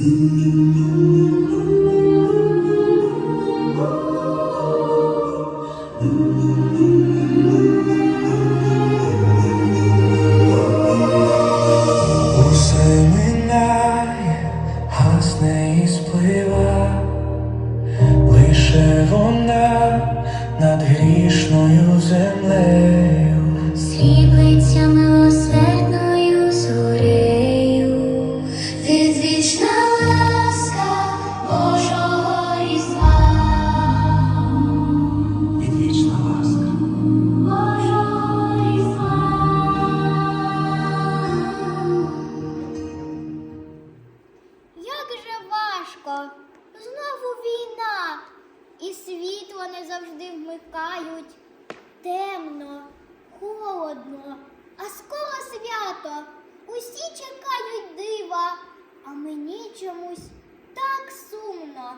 Hum. Усі чекають дива, а мені чомусь так сумно.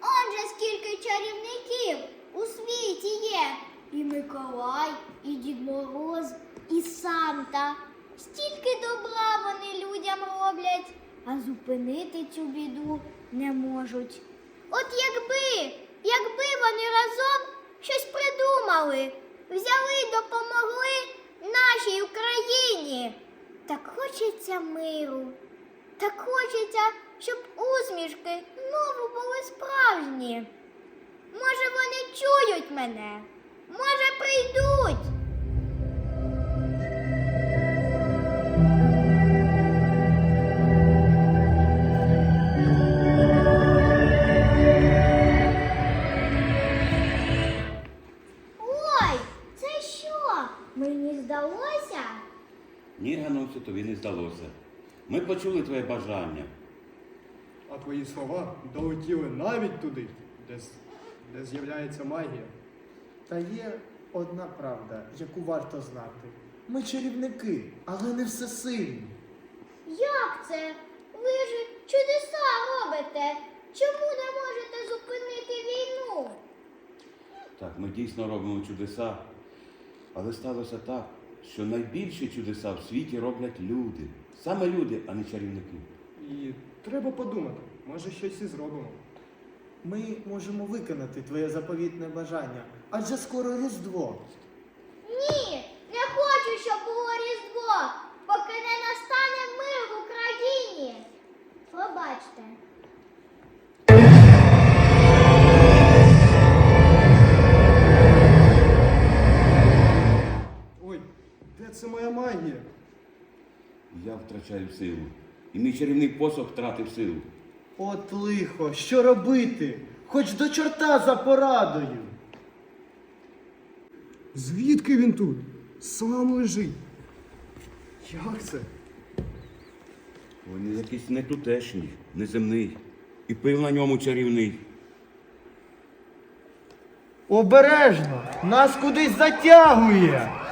Отже, скільки чарівників у світі є. І Миколай, і Дід Мороз, і Санта. Стільки добра вони людям роблять, а зупинити цю біду не можуть. От якби, якби вони разом щось придумали, взяли й допомогли нашій Україні. Так хочеться миру, так хочеться, щоб усмішки знову були справжні. Може, вони чують мене, може, прийдуть. Здалося. Ми почули твоє бажання. А твої слова долетіли навіть туди, де, де з'являється магія. Та є одна правда, яку варто знати. Ми чарівники, але не всесильні. Як це? Ви ж чудеса робите. Чому не можете зупинити війну? Так, ми дійсно робимо чудеса, але сталося так, що найбільші чудеса в світі роблять люди. Саме люди, а не чарівники. І треба подумати, може щось і зробимо. Ми можемо виконати твоє заповітне бажання, адже скоро Різдво. Втрачаю силу. І мій чарівний посох втратив силу. От лихо, що робити? Хоч до чорта за порадою. Звідки він тут? Сам лежить. Як це? Він якийсь не тутешній, неземний. І пив на ньому чарівний. Обережно! Нас кудись затягує!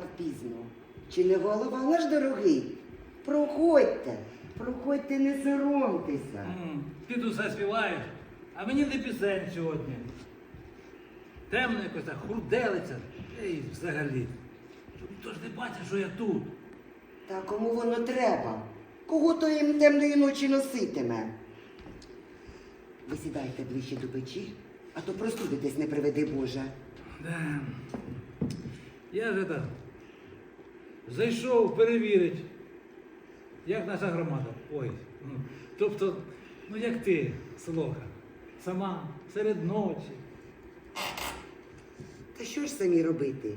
Так пізно? Чи не голова наш дорогий? Проходьте, проходьте, не соромтеся. М, Ти тут все співаєш, а мені не пісень сьогодні. Темно якось так, хурделиця. І взагалі. Хто ж не бачить, що я тут? Та кому воно треба? Кого то їм темної ночі носитиме? Ви сідайте ближче до печі, а то простудитесь, не приведи Боже. Да. Я же так зайшов перевірити, як наша громада. Ой. ну, Тобто, ну як ти, Солоха, сама серед ночі. Та що ж самі робити?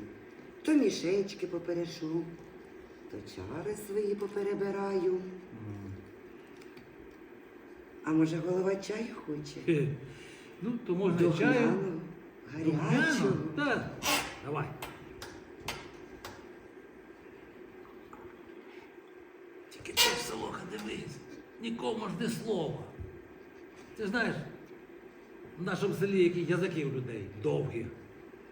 То мішечки поперешу, то чари свої поперебираю. А може голова чаю хоче? Хе. Ну, то можна і чаю. Духмяного, гарячого. Духмяну? Так, давай. Тільки ти ж, Солоха, дивись, нікому ж не слова. Ти знаєш, в нашому селі які язики у людей довгі.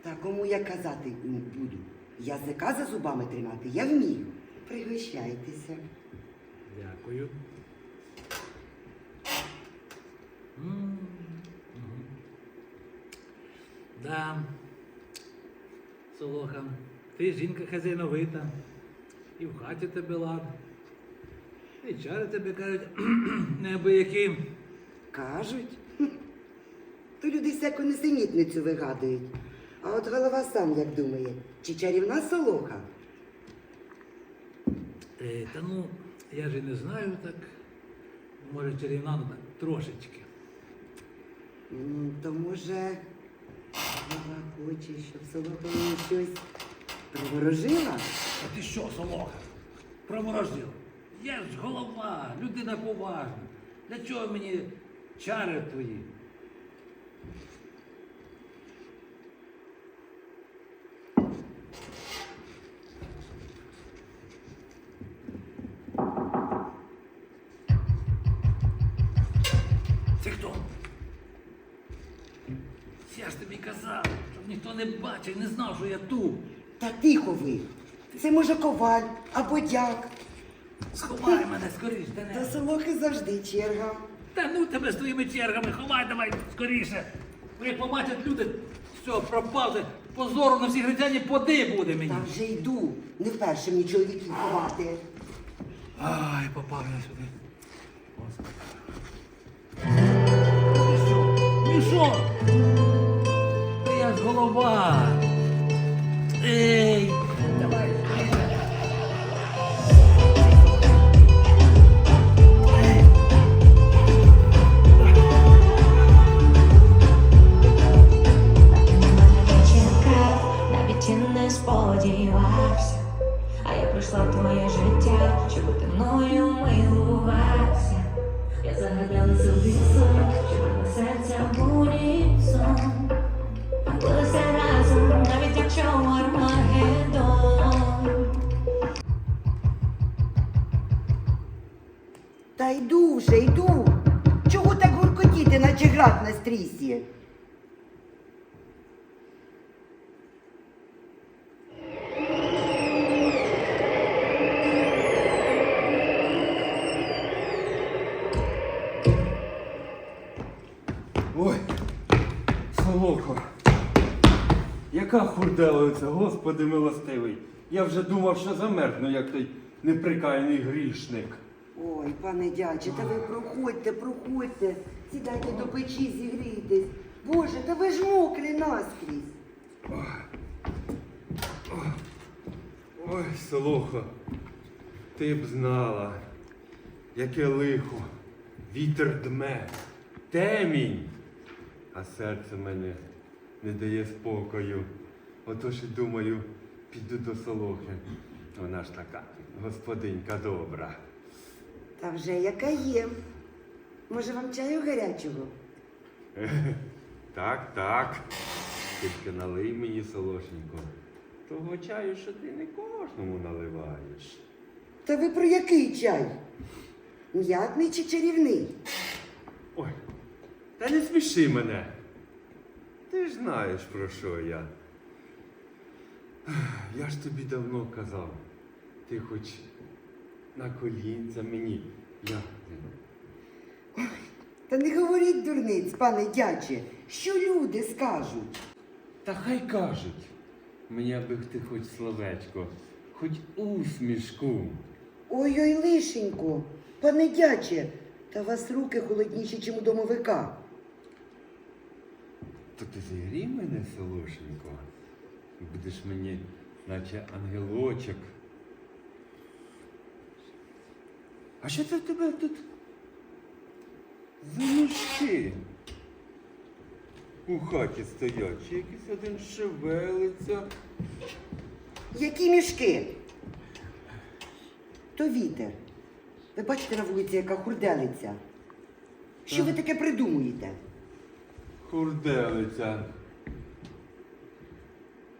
Та кому я казати не буду? Язика за зубами тримати я вмію. Пригощайтеся. Дякую. М. Да. Солоха, ти жінка хазяйновита, і в хаті тебе лад. І чари тебе кажуть, неабиякі. Кажуть. То люди всяку несенітницю вигадують. А от голова сам як думає, чи чарівна солоха? Е, та ну, я ж і не знаю так. Може, чарівна ну, так трошечки. М, То може голова хоче, щоб солоха мені щось приворожила? А ти що, Солоха? Проворожив? Я ж голова, людина поважна. Для чого мені чари твої? Це хто? Я ж тобі казав, щоб ніхто не бачив, не знав, що я тут. Та тихо ви. Це може коваль або дяк. Сховай мене скоріш, Та не. солохи завжди черга. Та ну тебе з твоїми чергами, ховай давай скоріше. Бо Як побачать люди, все, пропав, ти, позору на всій грицяні поди буде мені. Та вже йду. Не вперше мені чоловіків ховати. Ай, попав я сюди. Господи. Ну що? Та я ж голова. Ей, прийшла твоє життя, щоб ти мною милувався. Я загадала собі сон, щоб на серця унісон. Билися разом, навіть якщо Армагеддон. Та йду вже, йду. Чого так гуркотіти, наче град на стрісі? Ой, Солохо, яка хурделиця, Господи милостивий. Я вже думав, що замерзну, як той неприкаяний грішник. Ой, пане дяче, та ви проходьте, проходьте. Сідайте до печі, зігрійтесь. Боже, та ви ж мокрі наскрізь. Ой, Солохо, ти б знала, яке лихо, вітер дме, темінь, а серце мене не дає спокою. Отож і думаю, піду до Солохи. Вона ж така господинька добра. Та вже яка є. Може вам чаю гарячого? Так, так. Тільки налий мені, Солошенько. Того чаю, що ти не кожному наливаєш. Та ви про який чай? М'ятний чи чарівний? Ой, та не сміши мене. Ти ж знаєш, про що я. Я ж тобі давно казав, ти хоч на колінця мені лягти. Та не говоріть дурниць, пане дяче, що люди скажуть? Та хай кажуть, мені аби ти хоч словечко, хоч усмішку. Ой-ой, лишенько, пане дяче, та вас руки холодніші, чим у домовика. То ти зігрій мене, Солошенько. Будеш мені, наче ангелочок. А що це в тебе тут за мішки? У хаті стоять, чи якийсь один шевелиться. Які мішки? То вітер. Ви бачите на вулиці, яка хурделиця. Що ви таке придумуєте? Хурделиця.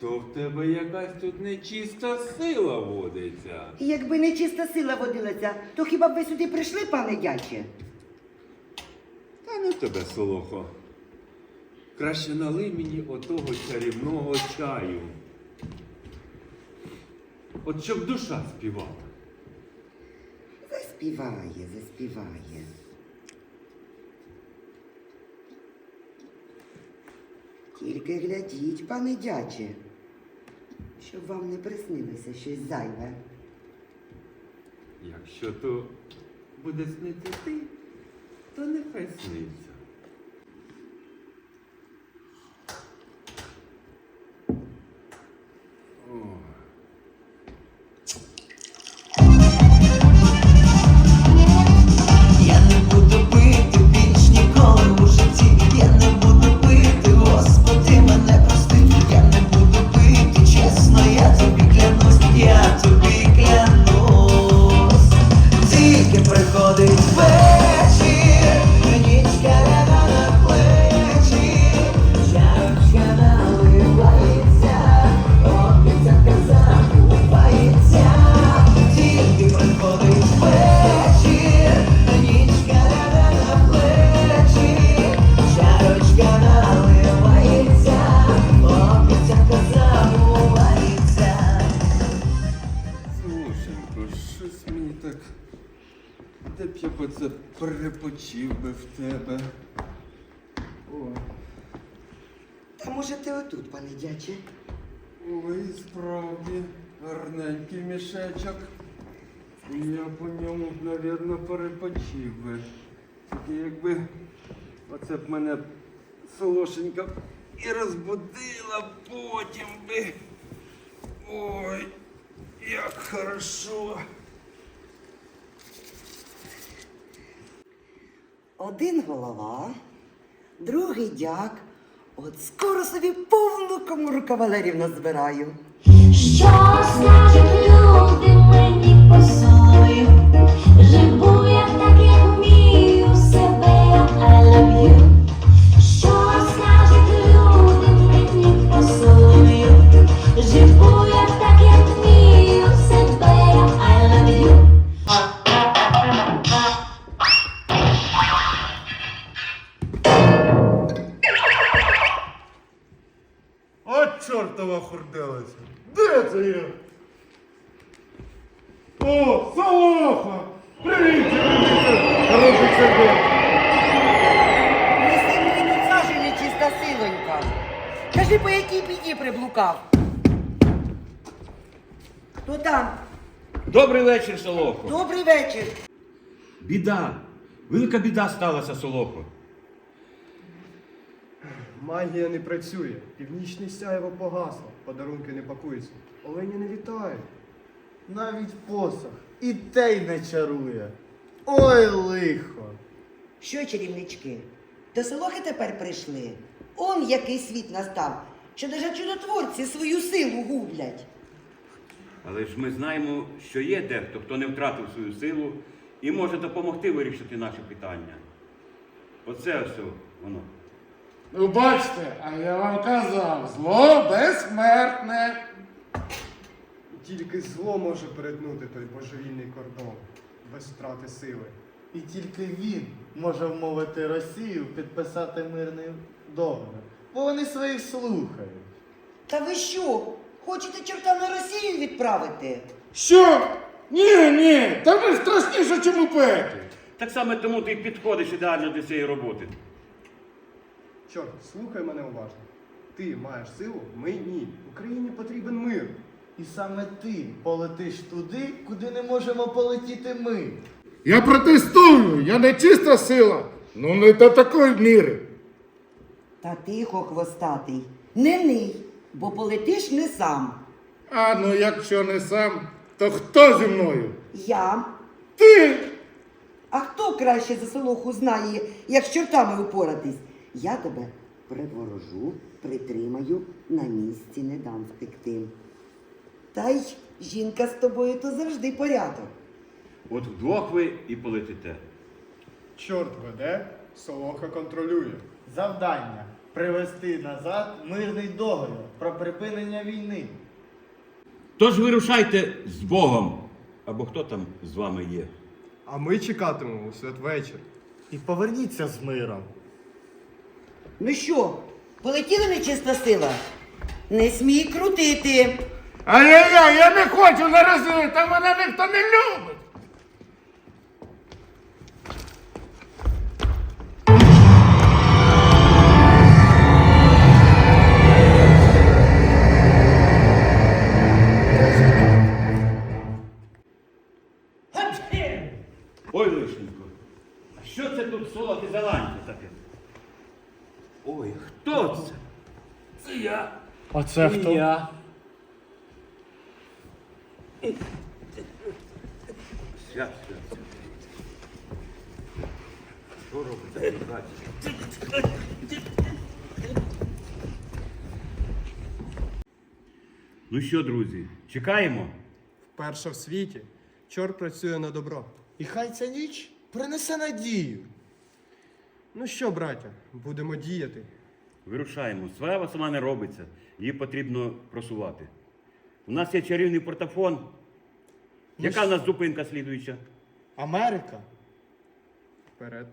То в тебе якась тут нечиста сила водиться. І якби не чиста сила водилася, то хіба б ви сюди прийшли, пане дяче? Та ну тебе, Солохо. Краще налий мені отого чарівного чаю. От щоб душа співала. Заспіває, заспіває. Тільки глядіть, пане дяче, щоб вам не приснилося щось зайве. Якщо то буде снити ти, то нехай сниться. Де б я б оце перепочив би в тебе. Ой, Та може ти отут, пане дяче? ой, справді, гарненький мішечок. Я по ньому, б, навірно, перепочив би. Тільки якби оце б мене солошенька і розбудила потім би. Ой, як хорошо. Один голова, другий дяк. От скоро собі повну комору кавалерів назбираю. Що скажуть люди Добрий вечір, Солохо. Добрий вечір. Біда. Велика біда сталася, Солохо. Магія не працює, північне сяєво погасло, подарунки не пакуються. Олені не вітають. Навіть посох і тей не чарує. Ой, лихо! Що, чарівнички? До Солохи тепер прийшли. Он який світ настав, що даже чудотворці свою силу гублять. Але ж ми знаємо, що є дехто, хто не втратив свою силу і може допомогти вирішити наші питання. Оце все воно. Ну, бачите, а я вам казав, зло безсмертне. Тільки зло може перетнути той божевільний кордон без втрати сили. І тільки він може вмовити Росію підписати мирний договір, бо вони своїх слухають. Та ви що? Хочете чорта на Росію відправити? Що? Ні, ні, та ми страшніше, чим у пеклі. Так саме тому ти й підходиш ідеально до цієї роботи. Чорт, слухай мене уважно. Ти маєш силу, ми ні. Україні потрібен мир. І саме ти полетиш туди, куди не можемо полетіти ми. Я протестую, я не чиста сила, ну не до такої міри. Та тихо, хвостатий, не ний, бо полетиш не сам. А ну якщо не сам, то хто зі мною? Я. Ти! А хто краще за Солоху знає, як з чортами упоратись? Я тебе приворожу, притримаю, на місці не дам втекти. Та й жінка з тобою то завжди порядок. От вдвох ви і полетите. Чорт веде, Солоха контролює. Завдання привести назад мирний договір про припинення війни. Тож вирушайте з Богом, або хто там з вами є. А ми чекатимемо у святвечір. І поверніться з миром. Ну що, полетіла нечиста сила? Не смій крутити. Ай-яй-яй, я не хочу наразити, та мене ніхто не любить. Це І я. Свят, свят, свят. Що робить такий? Ну що, друзі, чекаємо? Вперше в світі чорт працює на добро. І хай ця ніч принесе надію. Ну що, браття, будемо діяти. Вирушаємо. Слава сама не робиться. Її потрібно просувати. У нас є чарівний портафон. Яка в нас зупинка слідуюча? Америка. Вперед.